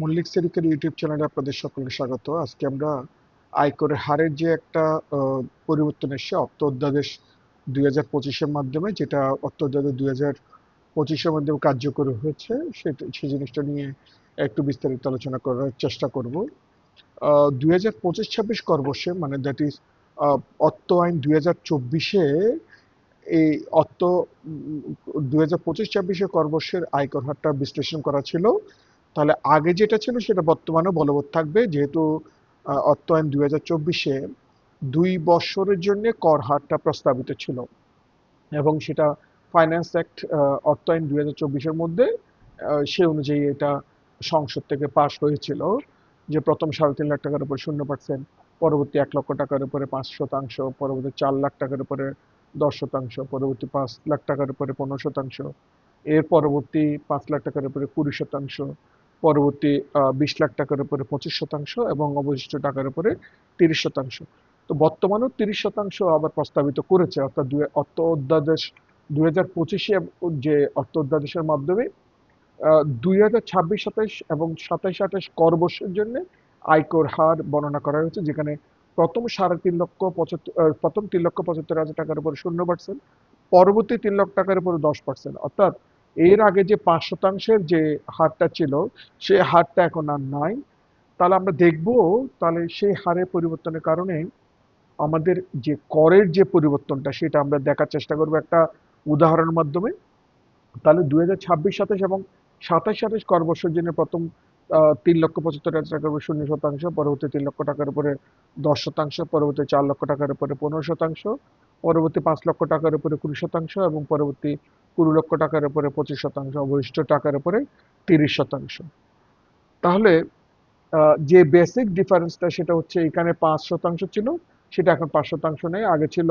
Mallick সেরিকের YouTube চ্যানেলে আপনাদের সকলকে স্বাগত। আজকে আমরা আয়করের হারের যে একটা পরিবর্তন এসছে অর্থ অধ্যাদেশ দুই হাজার পঁচিশের মাধ্যমে, যেটা অর্থ অধ্যাদেশ দুই হাজার পঁচিশের মাধ্যমে কার্যকর হয়েছে, সেটা, সেই জিনিসটা নিয়ে একটু বিস্তারিত আলোচনা করার চেষ্টা করব। দুই হাজার পঁচিশ ছাব্বিশ করবর্ষে মানে দ্যাট ইজ অর্থ আইন দুই হাজার চব্বিশে, এই অর্থ দুই হাজার পঁচিশ ছাব্বিশে করবর্ষের আয়কর হারটা বিশ্লেষণ করা ছিল। তাহলে আগে যেটা ছিল সেটা বর্তমানেও বলবৎ থাকবে যেহেতু আহ, অর্থ আইন দুই হাজার চব্বিশে দুই বছরের জন্য কর হারটা প্রস্তাবিত ছিল এবং সেটা ফাইন্যান্স অ্যাক্ট অর্থ আইন দুই হাজার চব্বিশের মধ্যে সে অনুযায়ী এটা সংসদ থেকে পাশ হয়েছিল যে প্রথম সাড়ে তিন লাখ টাকার উপরে শূন্য পার্সেন্ট পরবর্তী এক লক্ষ টাকার উপরে পাঁচ শতাংশ পরবর্তী চার লাখ টাকার উপরে দশ শতাংশ পরবর্তী পাঁচ লাখ টাকার উপরে পনেরো শতাংশ এর পরবর্তী পাঁচ লাখ টাকার উপরে কুড়ি শতাংশ পরবর্তী বিশ লাখ টাকার উপরে পঁচিশ শতাংশ এবং অবশিষ্ট টাকার উপরে তিরিশ শতাংশ। তো বর্তমানেও তিরিশ শতাংশ আবার প্রস্তাবিত করেছে, অর্থাৎ অর্থ অধ্যাদেশ দুই হাজার পঁচিশে যে অর্থ অধ্যাদেশের মাধ্যমে দুই হাজার ছাব্বিশ, সাতাইশ এবং সাতাইশ আঠাইশ কর বর্ষের জন্য আয়কর হার বর্ণনা করা হয়েছে, যেখানে প্রথম সাড়ে তিন লক্ষ পঁচাত্তর প্রথম তিন লক্ষ পঁচাত্তর হাজার টাকার উপরে শূন্য পার্সেন্ট পরবর্তী তিন লক্ষ টাকার উপরে দশ পার্সেন্ট অর্থাৎ এর আগে যে পাঁচ শতাংশের যে হারটা ছিল সে হারটা এখন আর নাই। তাহলে আমরা দেখব, তাহলে সেই হারের পরিবর্তনের কারণে আমাদের যে করের যে পরিবর্তনটা, সেটা আমরা দেখার চেষ্টা করব একটা উদাহরণের মাধ্যমে। তাহলে দুই হাজার ছাব্বিশ, সাতাশ এবং সাতাশ সাতাশ কর বছর জন্য প্রথম তিন লক্ষ পঁচাত্তর হাজার টাকার উপরে শূন্য শতাংশ, পরবর্তী তিন লক্ষ টাকার উপরে দশ শতাংশ, পরবর্তী চার লক্ষ টাকার উপরে পনেরো শতাংশ, পরবর্তী পাঁচ লক্ষ টাকার উপরে কুড়ি শতাংশ এবং পরবর্তী কুড়ি লক্ষ টাকার উপরে, পঁচিশ শতাংশ, অবশিষ্ট টাকার উপরে তিরিশ শতাংশ। তাহলে যে বেসিক ডিফারেন্সটা সেটা হচ্ছে এখানে পাঁচ শতাংশ ছিল, সেটা এখন পাঁচ শতাংশ নেই। আগে ছিল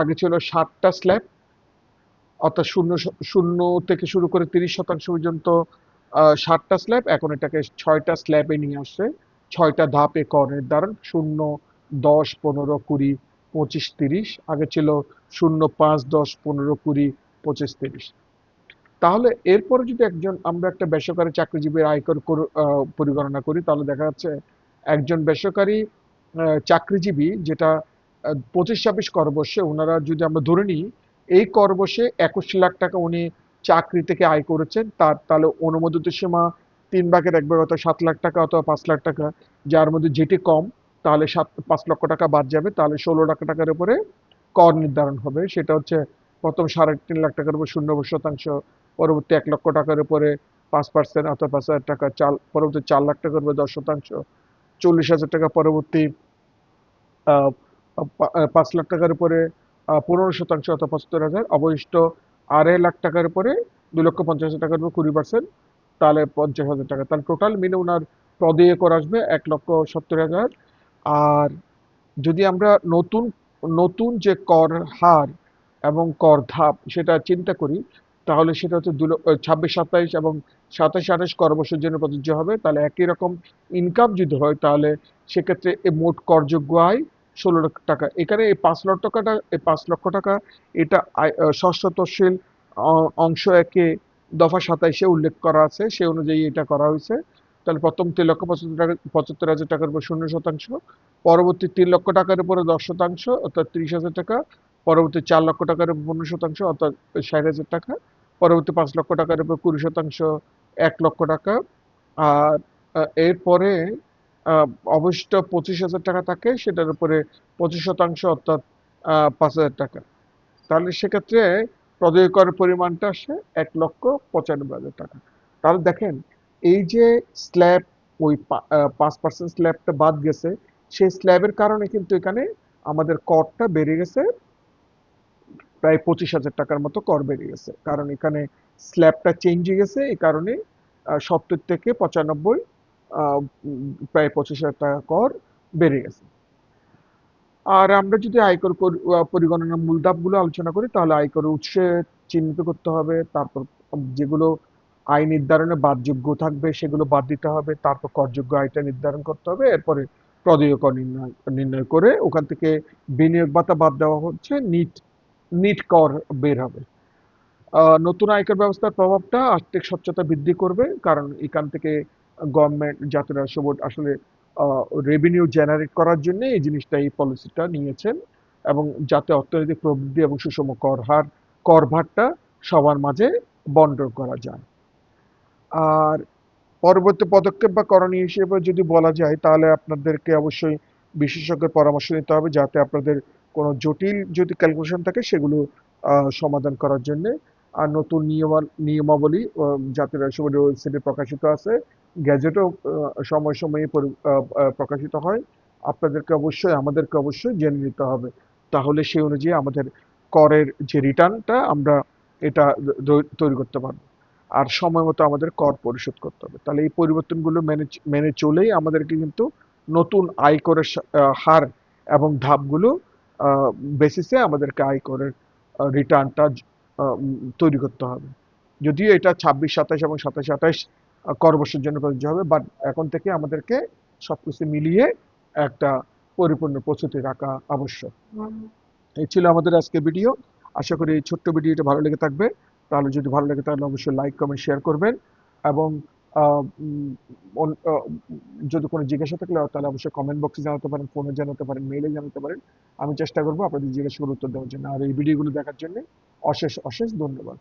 আগে ছিল ষাটটা স্ল্যাব অর্থাৎ শূন্য শূন্য থেকে শুরু করে তিরিশ শতাংশ পর্যন্ত ষাটটা স্ল্যাব এখন এটাকে ছয়টা স্ল্যাবে নিয়ে আসছে। ছয়টা ধাপে কর নির্ধারণ শূন্য, দশ, পনেরো, কুড়ি, পঁচিশ, তিরিশ। আগে ছিল শূন্য পাঁচ দশ পনেরো কুড়ি পঁচিশ তিরিশ। তাহলে এরপরে যদি একজন, আমরা একটা বেসরকারি চাকরিজীবীর আয়কর কর- পরিগণনা করি, তাহলে দেখা যাচ্ছে একজন বেসরকারি চাকরিজীবী যেটা পঁচিশ ছাব্বিশ কর বর্ষে ওনারা যদি আমরা ধরে নিই, এই কর বর্ষে একুশ লাখ টাকা উনি চাকরি থেকে আয় করেছেন, তার তাহলে অনুমোদিত সীমা তিন ভাগের এক ভাগ অর্থাৎ সাত লাখ টাকা অথবা পাঁচ লাখ টাকা, যার মধ্যে যেটি কম, তাহলে সাত, পাঁচ লক্ষ টাকা বাদ যাবে, তাহলে ষোলো লাখ টাকার উপরে কর নির্ধারণ হবে। সেটা হচ্ছে প্রথম সাড়ে তিন লাখ টাকার উপর শূন্য শতাংশ, পরবর্তী এক লক্ষ টাকার উপরে পাঁচ পার্সেন্ট অর্থাৎ পাঁচ হাজার টাকা, চাল পরবর্তী চার লাখ টাকার উপরে দশ শতাংশ, চল্লিশ হাজার টাকা পরবর্তী পাঁচ লাখ টাকার উপরে পনেরো শতাংশ অর্থাৎ পঁচাত্তর হাজার, অবশিষ্ট আড়াই লাখ টাকার উপরে দুই লক্ষ পঞ্চাশ হাজার টাকার উপর কুড়ি পার্সেন্ট তাহলে পঞ্চাশ হাজার টাকা। তাহলে টোটাল মিলে ওনার প্রদেয় কর আসবে এক লক্ষ সত্তর হাজার। আর যদি আমরা নতুন নতুন যে কর হার এবং কর ধাপ সেটা চিন্তা করি, তাহলে সেটা হচ্ছে দু ছাব্বিশ, সাতাইশ এবং সাতাশ আঠাশ কর বছরের জন্য প্রযোজ্য হবে। তাহলে একই রকম ইনকাম যদি হয়, তাহলে সেক্ষেত্রে মোট করযোগ্য আয় ষোলো লক্ষ টাকা। এখানে এই পাঁচ লক্ষ টাকাটা এই পাঁচ লক্ষ টাকা, এটা ষষ্ঠ অংশ একে দফা সাতাইশে উল্লেখ করা আছে, সে অনুযায়ী এটা করা হয়েছে। তাহলে প্রথম তিন লক্ষ পঁচাত্তর টাকা পঁচাত্তর হাজার টাকার উপর শূন্য শতাংশ পরবর্তী তিন লক্ষ টাকার উপরে দশ শতাংশ, অর্থাৎ তিরিশ হাজার টাকা। পরবর্তী চার লক্ষ টাকার উপর পনেরো শতাংশ, অর্থাৎ ষাট হাজার টাকা। পরবর্তী পাঁচ লক্ষ টাকার উপর কুড়ি শতাংশ, এক লক্ষ টাকা। আর এরপরে অবশিষ্ট পঁচিশ হাজার টাকা থাকে, সেটার উপরে পঁচিশ শতাংশ, অর্থাৎ পাঁচ হাজার টাকা। তাহলে সেক্ষেত্রে প্রদেয় করের পরিমাণটা আসে এক লক্ষ পঁচানব্বই হাজার টাকা। তাহলে দেখেন, এই যে স্ল্যাব ওই পাঁচ পার্সেন্ট স্ল্যাবটা বাদ গেছে সেই স্ল্যাবের কারণে কিন্তু এখানে আমাদের করটা বেড়ে গেছে, প্রায় পঁচিশ হাজার টাকার মতো কর বেড়ে গেছে। কারণ এখানে স্ল্যাবটা চেঞ্জ হয়ে গেছে, এই কারণে সত্তর থেকে পঁচানব্বই প্রায় পঁচিশ হাজার টাকা কর বেড়ে গেছে। আর আমরা যদি আয়কর পরিগণনার মূল ধাপগুলো আলোচনা করি, তাহলে আয়কর উৎসে চিহ্নিত করতে হবে, তারপর যেগুলো আয় নির্ধারণে বাদযোগ্য থাকবে সেগুলো বাদ দিতে হবে, তারপর করযোগ্য আয়টা নির্ধারণ করতে হবে, এরপরে প্রদেয় কর নির্ণয় নির্ণয় করে ওখান থেকে বিনিয়োগ ভাতা বাদ দেওয়া হচ্ছে, নিট নিট কর বের হবে। নতুন আয়কর ব্যবস্থার প্রভাবটা আর্থিক স্বচ্ছতা বৃদ্ধি করবে, কারণ এখান থেকে গভর্নমেন্ট জাতীয় রাজস্ব বোর্ড আসলে রেভিনিউ জেনারেট করার জন্য এই জিনিসটা, এই পলিসিটা নিয়েছেন এবং যাতে অর্থনৈতিক প্রবৃদ্ধি এবং সুষম কর হার, কর ভারটা সবার মাঝে বন্টন করা যায়। আর পরবর্তী পদক্ষেপ বা করণীয় হিসেবে যদি বলা যায়, তাহলে আপনাদেরকে অবশ্যই বিশেষজ্ঞের পরামর্শ নিতে হবে যাতে আপনাদের কোনো জটিল যদি ক্যালকুলেশন থাকে, সেগুলো সমাধান করার জন্য। আর নতুন নিয়মা, নিয়মাবলী জাতীয় রাজস্ব ওয়েবসাইটে প্রকাশিত আছে গ্যাজেটও সময় সময়ে প্রকাশিত হয়। আপনাদেরকে অবশ্যই, আমাদেরকে অবশ্যই জেনে নিতে হবে। তাহলে সেই অনুযায়ী আমাদের করের যে রিটার্নটা আমরা এটা তৈরি করতে পারব। আর সময় মতো আমাদের কর পরিশোধ করতে হবে। তাহলে এই পরিবর্তনগুলো মেনে মেনে চলেই আমাদেরকে কিন্তু নতুন আয়করের হার এবং ধাপগুলো বেসিসে আমাদেরকে আয়করের রিটার্নটা তৈরি করতে হবে। যদিও এটা ছাব্বিশ সাতাশ এবং সাতাশ আঠাশ কর বছরের জন্য প্রযোজ্য হবে বাট এখন থেকে আমাদেরকে সবকিছু মিলিয়ে একটা পরিপূর্ণ প্রস্তুতি রাখা আবশ্যক। এই ছিল আমাদের আজকের ভিডিও আশা করি এই ছোট্ট ভিডিওটা ভালো লেগে থাকবে। তাহলে যদি ভালো লাগে তাহলে অবশ্যই লাইক কমেন্ট শেয়ার করবেন। এবং যদি কোনো জিজ্ঞাসা থাকলে তাহলে অবশ্যই কমেন্ট বক্সে জানাতে পারেন ফোনে জানাতে পারেন মেইলে জানাতে পারেন। আমি চেষ্টা করব আপনাদের জিজ্ঞাসাগুলোর উত্তর দেওয়ার জন্য। আর এই ভিডিওগুলো দেখার জন্য অশেষ অশেষ ধন্যবাদ।